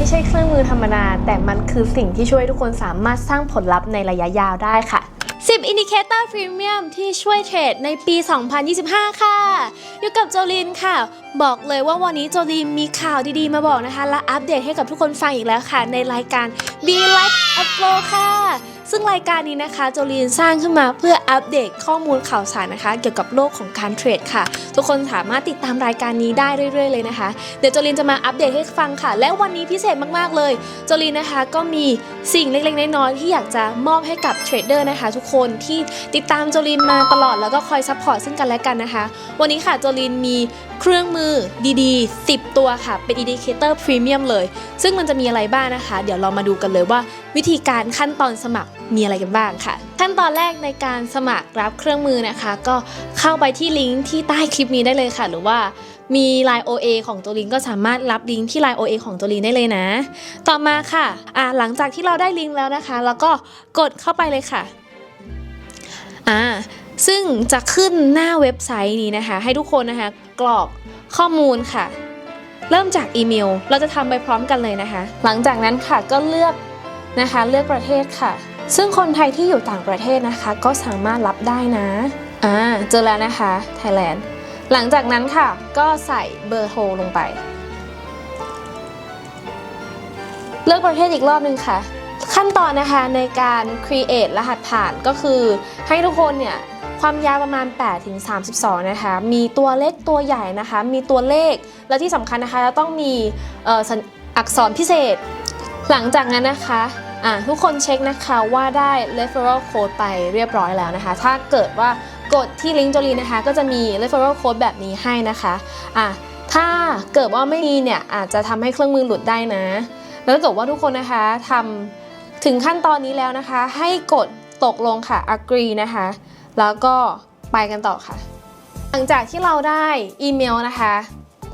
ไม่ใช่เครื่องมือธรรมดาแต่มันคือสิ่งที่ช่วยทุกคนสามารถสร้างผลลัพธ์ในระยะยาวได้ค่ะ 10 Indicator Premium ที่ช่วยเทรดในปี 2025 ค่ะ อยู่กับโจลินค่ะ บอกเลยว่าวันนี้โจลินมีข่าวดีๆ มาบอกนะคะ และอัปเดตให้กับทุกคนฟังอีกแล้วค่ะ ในรายการ Be Like a Pro ค่ะ ซึ่งรายการนี้นะคะโจลีนสร้างขึ้นมาเพื่ออัปเดตข้อมูลข่าวสารนะคะ เกี่ยวกับโลกของการเทรดค่ะ ทุกคนสามารถติดตามรายการนี้ได้เรื่อยๆเลยนะคะ เดี๋ยวโจลีนจะมาอัปเดตให้ฟังค่ะ และวันนี้พิเศษมากๆเลยโจลีนนะคะก็มีสิ่งเล็กๆน้อยๆที่อยากจะมอบให้กับเทรดเดอร์นะคะ ทุกคนที่ติดตามโจลีนมาตลอดแล้วก็คอยซัพพอร์ตซึ่งกันและกันนะคะ วันนี้ค่ะโจลีนมีเครื่องมือดีๆ 10 ตัวค่ะ เป็น Indicator Premium เลย ซึ่งมันจะมีอะไรบ้างนะคะ เดี๋ยวเรามาดูกันเลยว่าวิธีการขั้นตอนสมัคร มีอะไรกันบ้างค่ะ ขั้นตอนแรกในการสมัครรับเครื่องมือนะคะ ก็เข้าไปที่ลิงก์ที่ใต้คลิปนี้ได้เลยค่ะ หรือว่ามี Line OA ของตัวลิงก็สามารถรับลิงก์ที่ Line OA ของตัวลิงได้เลยนะ ต่อมาค่ะอ่าหลังจากที่เราได้ลิงก์แล้วนะคะ แล้วก็กดเข้าไปเลยค่ะอ่าซึ่งจะขึ้นหน้าเว็บไซต์นี้นะคะ ให้ทุกคนนะคะกรอกข้อมูลค่ะ เริ่มจากอีเมล เราจะทำไปพร้อมกันเลยนะคะ หลังจากนั้นค่ะก็เลือกนะคะ เลือกประเทศค่ะ ซึ่งคนไทยที่อยู่ต่างประเทศนะคะ ก็สามารถรับได้นะ อ่า เจอแล้วนะคะ Thailand หลังจากนั้นค่ะ ก็ใส่เบอร์โทรลงไป เลือกประเทศอีกรอบหนึ่งค่ะ ขั้นตอนนะคะในการ create รหัสผ่านก็คือให้ทุกคนเนี่ย ความยาวประมาณ 8 ถึง 32 นะคะ มีตัวเล็กตัวใหญ่นะคะ มีตัวเลข และที่สำคัญนะคะจะต้องมีอออักษรพิเศษ หลังจากนั้นนะคะ อะทุกคนเช็คนะคะว่าได้ referral code ไปเรียบร้อยแล้วนะคะ ถ้าเกิดว่ากดที่ลิงก์จลีนะคะ ก็จะมี referral code แบบนี้ให้นะคะอะถ้าเกิดว่าไม่มีเนี่ยอาจจะทำให้เครื่องมือหลุดได้นะ แล้วถ้าเกิดว่าทุกคนนะคะทำถึงขั้นตอนนี้แล้วนะคะ ให้กดตกลงค่ะ agree นะคะ แล้วก็ไปกันต่อค่ะ หลังจากที่เราได้อีเมลนะคะ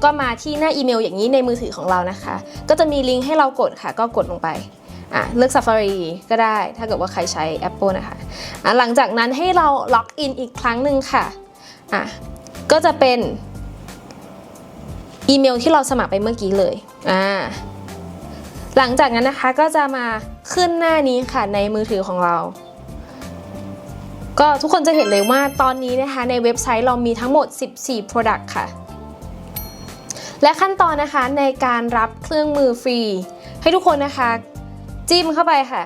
ก็มาที่หน้าอีเมลอย่างนี้ในมือถือของเรานะคะ ก็จะมีลิงก์ให้เรากดค่ะ ก็กดลงไป อะเลือก Safari ก็ได้ ถ้าเกิดว่าใครใช้ Apple นะคะอะหลังจากนั้นให้เราล็อกอินอีกครั้งหนึ่งค่ะอะก็จะเป็นอีเมลที่เราสมัครไปเมื่อกี้เลยอ่าหลังจากนั้นนะคะก็จะมาขึ้นหน้านี้ค่ะในมือถือของเรา ก็ทุกคนจะเห็นเลยว่าตอนนี้นะคะในเว็บไซต์เรามีทั้งหมด 14 Product ค่ะ และขั้นตอนนะคะในการรับเครื่องมือฟรี ให้ทุกคนนะคะ จิ้มเข้าไปค่ะ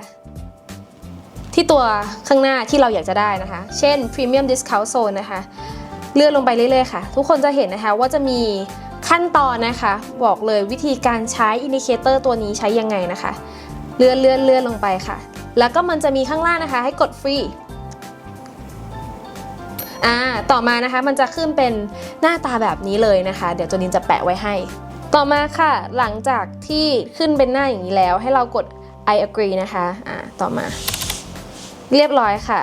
ที่ตัวข้างหน้าที่เราอยากจะได้นะคะ เช่น Premium Discount Zone นะคะ เลื่อนลงไปเรื่อยๆค่ะ ทุกคนจะเห็นนะคะว่าจะมีขั้นตอนนะคะ บอกเลยวิธีการใช้ Indicator ตัวนี้ใช้ยังไงนะคะ เลื่อนเลื่อนเลื่อนลงไปค่ะ แล้วก็มันจะมีข้างล่างนะคะ ให้กดฟรีอ่าต่อมานะคะมันจะขึ้นเป็นหน้าตาแบบนี้เลยนะคะ เดี๋ยวโจนินจะแปะไว้ให้ ต่อมาค่ะ หลังจากที่ขึ้นเป็นหน้าอย่างนี้แล้ว ให้เรากด I agree นะคะอ่าต่อมา เรียบร้อยค่ะ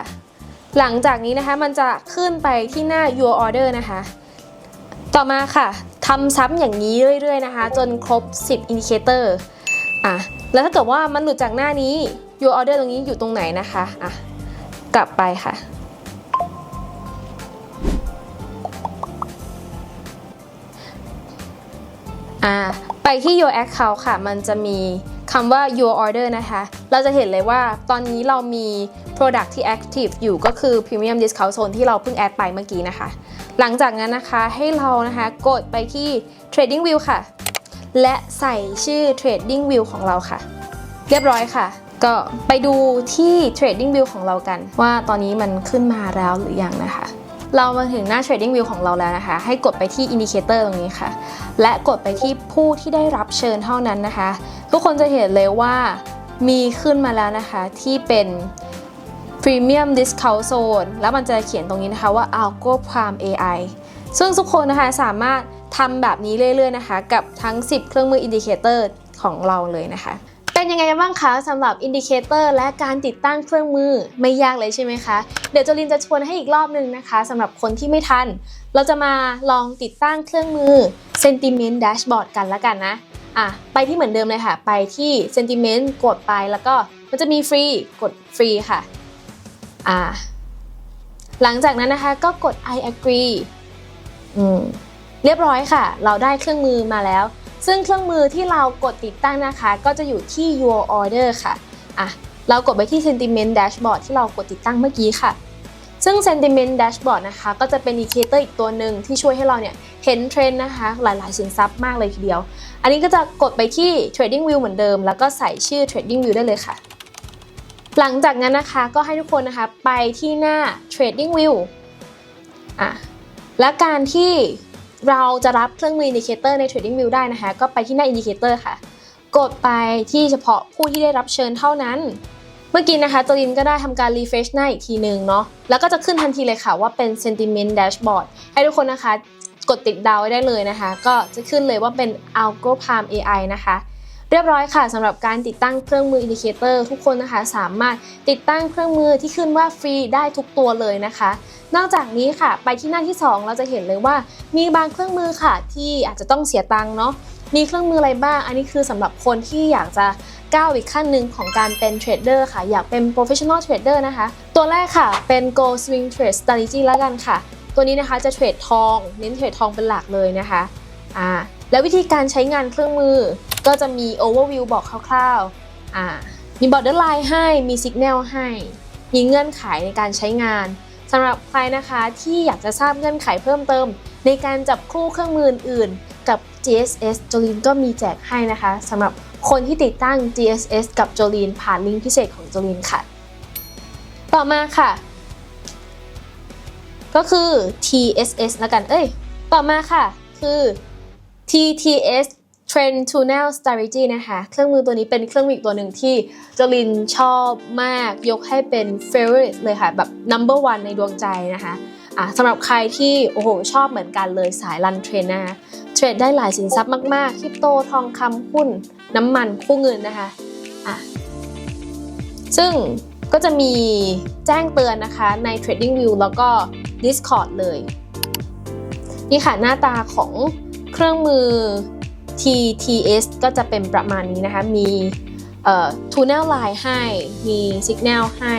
หลังจากนี้นะคะมันจะขึ้นไปที่หน้า your order นะคะ ต่อมาค่ะทำซ้ำอย่างนี้เรื่อยๆนะคะ จนครบ 10 indicator อะแล้วถ้าเกิดว่ามันหลุดจากหน้านี้ your order ตรงนี้อยู่ตรงไหนนะคะอะกลับไปค่ะอ่าไปที่ your account ค่ะ มันจะมี คำว่า your order นะคะ เราจะเห็นเลยว่าตอนนี้เรามี product ที่ active อยู่ก็คือ premium discount zone ที่เราเพิ่งแอดไปเมื่อกี้นะคะ หลังจากนั้นนะคะให้เรานะคะกดไปที่ trading view ค่ะ และใส่ชื่อ trading view ของเราค่ะ เรียบร้อยค่ะ ก็ไปดูที่ trading view ของเรากัน ว่าตอนนี้มันขึ้นมาแล้วหรือยังนะคะ เรามาถึงหน้า trading view ของเราแล้วนะคะ ให้กดไปที่ indicator ตรงนี้ค่ะ และกดไปที่ผู้ที่ได้รับเชิญเท่านั้นนะคะ ทุกคนจะเห็นเลยว่ามีขึ้นมาแล้วนะคะที่เป็น Premium Discount Zone แล้วมันจะเขียนตรงนี้นะคะว่า Algo Prime AI ซึ่งทุกคนนะคะสามารถทำแบบนี้เรื่อยๆนะคะ กับทั้ง 10 เครื่องมือ Indicator ของเราเลยนะคะ เป็นยังไงกันบ้างคะสำหรับ Indicator และการติดตั้งเครื่องมือไม่ยากเลยใช่ไหมคะ เดี๋ยวจลินจะชวนให้อีกรอบหนึ่งนะคะสำหรับคนที่ไม่ทัน เราจะมาลองติดตั้งเครื่องมือ Sentiment Dashboard กันแล้วกันนะอะไปที่เหมือนเดิมเลยค่ะ ไปที่ Sentiment กดไปแล้วก็มันจะมีฟรีกดฟรีค่ะอ่าหลังจากนั้นนะคะก็กด I agree อืมเรียบร้อยค่ะ เราได้เครื่องมือมาแล้ว ซึ่งเครื่องมือที่เรากดติดตั้งนะคะ ก็จะอยู่ที่ your order ค่ะอะ เรากดไปที่ sentiment dashboard ที่เรากดติดตั้งเมื่อกี้ค่ะ ซึ่ง sentiment dashboard นะคะ ก็จะเป็น indicator อีกตัวหนึ่งที่ช่วยให้เราเนี่ยเห็นเทรนด์นะคะ หลายๆสินทรัพย์มากเลยทีเดียว อันนี้ก็จะกดไปที่ trading view เหมือนเดิม แล้วก็ใส่ชื่อ trading view ได้เลยค่ะ หลังจากนั้นนะคะก็ให้ทุกคนนะคะไปที่หน้า trading view อะและการที่ เราจะรับเครื่องมืออินดิเคเตอร์ใน trading view ได้นะคะ ก็ไปที่หน้าอินดิเคเตอร์ค่ะ กดไปที่เฉพาะผู้ที่ได้รับเชิญเท่านั้น เมื่อกี้นะคะจลินก็ได้ทำการรีเฟชหน้าอีกทีหนึ่งเนาะ แล้วก็จะขึ้นทันทีเลยค่ะว่าเป็น sentiment dashboard ให้ทุกคนนะคะ กดติดดาวไว้ได้เลยนะคะ ก็จะขึ้นเลยว่าเป็น Algo Palm AI นะคะ เรียบร้อยค่ะสำหรับการติดตั้งเครื่องมือ indicator ทุกคนนะคะสามารถติดตั้งเครื่องมือที่ขึ้นว่าฟรีได้ทุกตัวเลยนะคะ นอกจากนี้ค่ะ ไปที่หน้าที่ 2 เราจะเห็นเลยว่า มีบางเครื่องมือค่ะ ที่อาจจะต้องเสียตังค์เนาะมีเครื่องมืออะไรบ้าง อันนี้คือสำหรับคนที่อยากจะก้าวอีกขั้นหนึ่งของการเป็นเทรดเดอร์ค่ะ อยากเป็น professional trader นะคะ ตัวแรกค่ะเป็น go swing trade strategy แล้วกันค่ะ ตัวนี้นะคะจะเทรดทอง เน้นเทรดทองเป็นหลักเลยนะคะอ่าแล้ววิธีการใช้งานเครื่องมือ ก็จะมี overview บอกคร่าวๆ อ่า มี borderline ให้ มี signal ให้ มีเงื่อนไขในการใช้งานสำหรับใครนะคะที่อยากจะทราบเงื่อนไขเพิ่มเติม ในการจับคู่เครื่องมืออื่นๆกับ GSS โจลินก็มีแจกให้นะคะสำหรับคนที่ติดตั้ง GSS กับโจลินผ่านลิงก์พิเศษของโจลินค่ะ ต่อมาค่ะ ก็คือ TSS ล้วกัน เอ้ย ต่อมาค่ะ คือ TTS Trend Tunnel Strategy นะคะ เครื่องมือตัวนี้เป็นเครื่องมืออีกตัวหนึ่งที่จลินชอบมากยกให้เป็น favorite เลยค่ะ แบบ number one ในดวงใจนะคะอะสำหรับใครที่โอ้โหชอบเหมือนกันเลยสายรันเทรนนะคะเทรดได้หลายสินทรัพย์มาก ๆ คริปโตทองคำหุ้นน้ำมันคู่เงินนะคะอะซึ่งก็จะมีแจ้งเตือนนะคะใน Trading View แล้วก็ Discord เลย นี่ค่ะหน้าตาของเครื่องมือ TTS ก็จะเป็นประมาณนี้นะคะ มีเอ่อ tunnel line ให้ มี signal ให้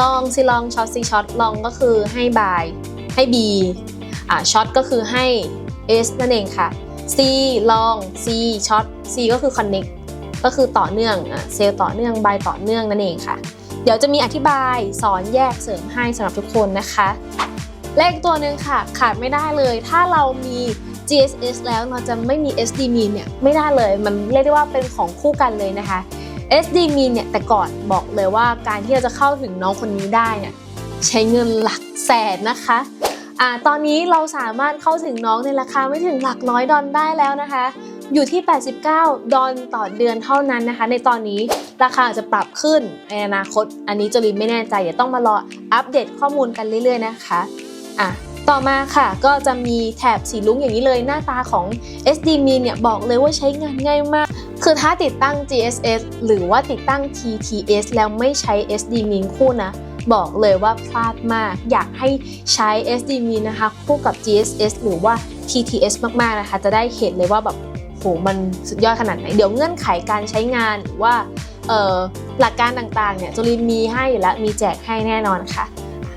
ลองซิลองช็อตซีช็อตลองก็คือให้ buy ให้ B อ่าช็อตก็คือให้ S นั่นเองค่ะ C ลอง C ช็อต C ก็คือ connect ก็คือต่อเนื่องอะเซลล์ต่อเนื่อง buy ต่อเนื่องนั่นเองค่ะ เดี๋ยวจะมีอธิบายสอนแยกเสริมให้สำหรับทุกคนนะคะ เลขตัวหนึ่งค่ะ ขาดไม่ได้เลย ถ้าเรามี GSS แล้วเราจะไม่มี SD Mean เนี่ยไม่ได้เลย มันเรียกได้ว่าเป็นของคู่กันเลยนะคะ SD Mean เนี่ยแต่ก่อนบอกเลยว่าการที่เราจะเข้าถึงน้องคนนี้ได้เนี่ยใช้เงินหลักแสนนะคะอ่าตอนนี้เราสามารถเข้าถึงน้องในราคาไม่ถึงหลักร้อยดอลได้แล้วนะคะ อยู่ที่ 89 ดอลต่อเดือนเท่านั้นนะคะ ในตอนนี้ราคาอาจจะปรับขึ้นในอนาคต อันนี้จรินไม่แน่ใจเดี๋ยวต้องมารออัปเดตข้อมูลกันเรื่อยๆนะคะอะ ต่อมาค่ะ ก็จะมีแถบสีลุ้งอย่างนี้เลยหน้าตาของ SD Min เนี่ยบอกเลยว่าใช้งานง่ายมาก คือถ้าติดตั้ง GSS หรือว่าติดตั้ง TTS แล้วไม่ใช้ SD Min คู่นะ บอกเลยว่าพลาดมาก อยากให้ใช้ SD Min นะคะคู่กับ GSS หรือว่า TTS มากๆนะคะ จะได้เห็นเลยว่าแบบโหมันสุดยอดขนาดไหน เดี๋ยวเงื่อนไขการใช้งานหรือว่าหลักการต่างๆเนี่ยจุลินมีให้อยู่แล้วมีแจกให้แน่นอนค่ะ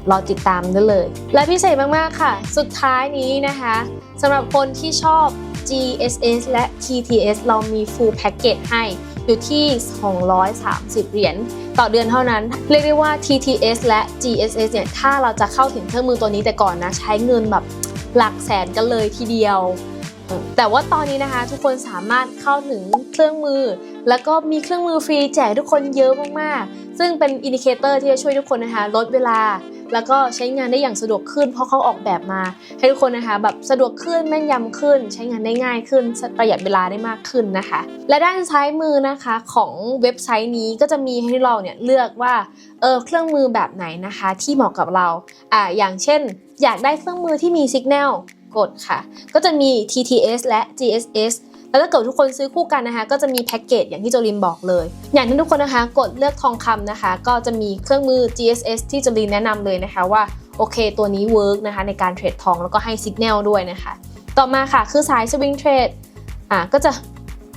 รอติดตามได้เลย และพิเศษมาก ๆ ค่ะ สุดท้ายนี้นะคะสำหรับคนที่ชอบ GSS และ TTS เรามี full package ให้อยู่ที่ 230 เหรียญต่อเดือนเท่านั้น เรียกได้ว่า TTS และ GSS เนี่ยถ้าเราจะเข้าถึงเครื่องมือตัวนี้แต่ก่อนนะ ใช้เงินแบบหลักแสนกันเลยทีเดียว แต่ว่าตอนนี้นะคะ ทุกคนสามารถเข้าถึงเครื่องมือ แล้วก็มีเครื่องมือฟรีแจกทุกคนเยอะมาก ๆ ซึ่งเป็นอินดิเคเตอร์ที่จะช่วยทุกคนนะคะ ลดเวลา แล้วก็ใช้งานได้อย่างสะดวกขึ้น เพราะเขาออกแบบมา ให้ทุกคนนะคะแบบสะดวกขึ้นแม่นยำขึ้น ใช้งานได้ง่ายขึ้น ประหยัดเวลาได้มากขึ้นนะคะ และด้านซ้ายมือนะคะของเว็บไซต์นี้ก็จะมีให้เราเนี่ยเลือกว่าเออเครื่องมือแบบไหนนะคะที่เหมาะกับเราอ่าอย่างเช่น อยากได้เครื่องมือที่มีสัญญาณกดค่ะ ก็จะมี TTS และ GSS แล้วถ้าเกิดทุกคนซื้อคู่กันนะคะ ก็จะมีแพ็กเกจอย่างที่โจลินบอกเลย อย่างที่ทุกคนนะคะ กดเลือกทองคำนะคะ ก็จะมีเครื่องมือ GSS ที่โจลินแนะนำเลยนะคะว่าโอเค ตัวนี้เวิร์กนะคะในการเทรดทองแล้วก็ให้สัญญาณด้วยนะคะ ต่อมาค่ะคือสายสวิงเทรดอะก็จะ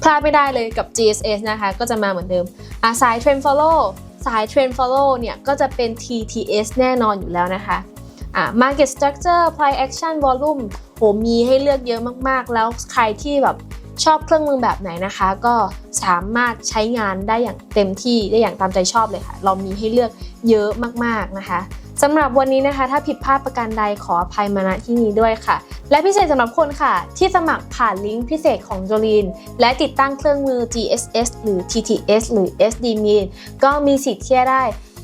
พลาดไม่ได้เลยกับ GSS นะคะ ก็จะมาเหมือนเดิมอะสายเทรน follow สายเทรน follow เนี่ยก็จะเป็น TTS แน่นอนอยู่แล้วนะคะอะ market structure price action volume โหมีให้เลือกเยอะมากๆ แล้วใครที่แบบ ชอบเครื่องมือแบบไหนนะคะ ก็สามารถใช้งานได้อย่างเต็มที่ได้อย่างตามใจชอบเลยค่ะ เรามีให้เลือกเยอะมากๆนะคะสำหรับวันนี้นะคะ ถ้าผิดพลาดประการใดขออภัยมาณที่นี้ด้วยค่ะ และพิเศษสำหรับคนค่ะ ที่สมัครผ่านลิงก์พิเศษของโจลีนและติดตั้งเครื่องมือ GSS หรือ TTS หรือ SD Mean ก็มีสิทธิ์ที่จะได้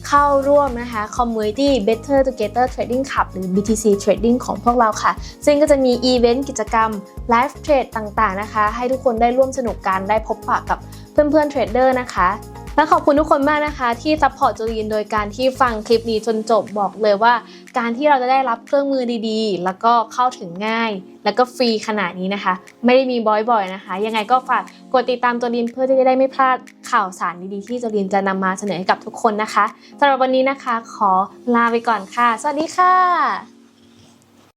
เข้าร่วมนะคะ Community Better Together Trading Club หรือ BTC Trading ของพวกเราค่ะ ซึ่งก็จะมีอีเวนต์กิจกรรมไลฟ์เทรดต่างๆนะคะ ให้ทุกคนได้ร่วมสนุกกันได้พบปะกับ เพื่อนๆเทรดเดอร์นะคะ และขอบคุณทุกคนมากนะคะ ที่ซัพพอร์ตจูลีนโดยการที่ฟังคลิปนี้จนจบบอกเลยว่า การที่เราจะได้รับเครื่องมือดีๆ แล้วก็เข้าถึงง่าย แล้วก็ฟรีขนาดนี้นะคะ ไม่ได้มีบ่อยๆนะคะ ยังไงก็ฝากกดติดตามจูลีนเพื่อที่จะได้ไม่พลาดข่าวสารดีๆที่จูลีนจะนำมาเสนอให้กับทุกคนนะคะสำหรับวันนี้นะคะ ขอลาไปก่อนค่ะ สวัสดีค่ะ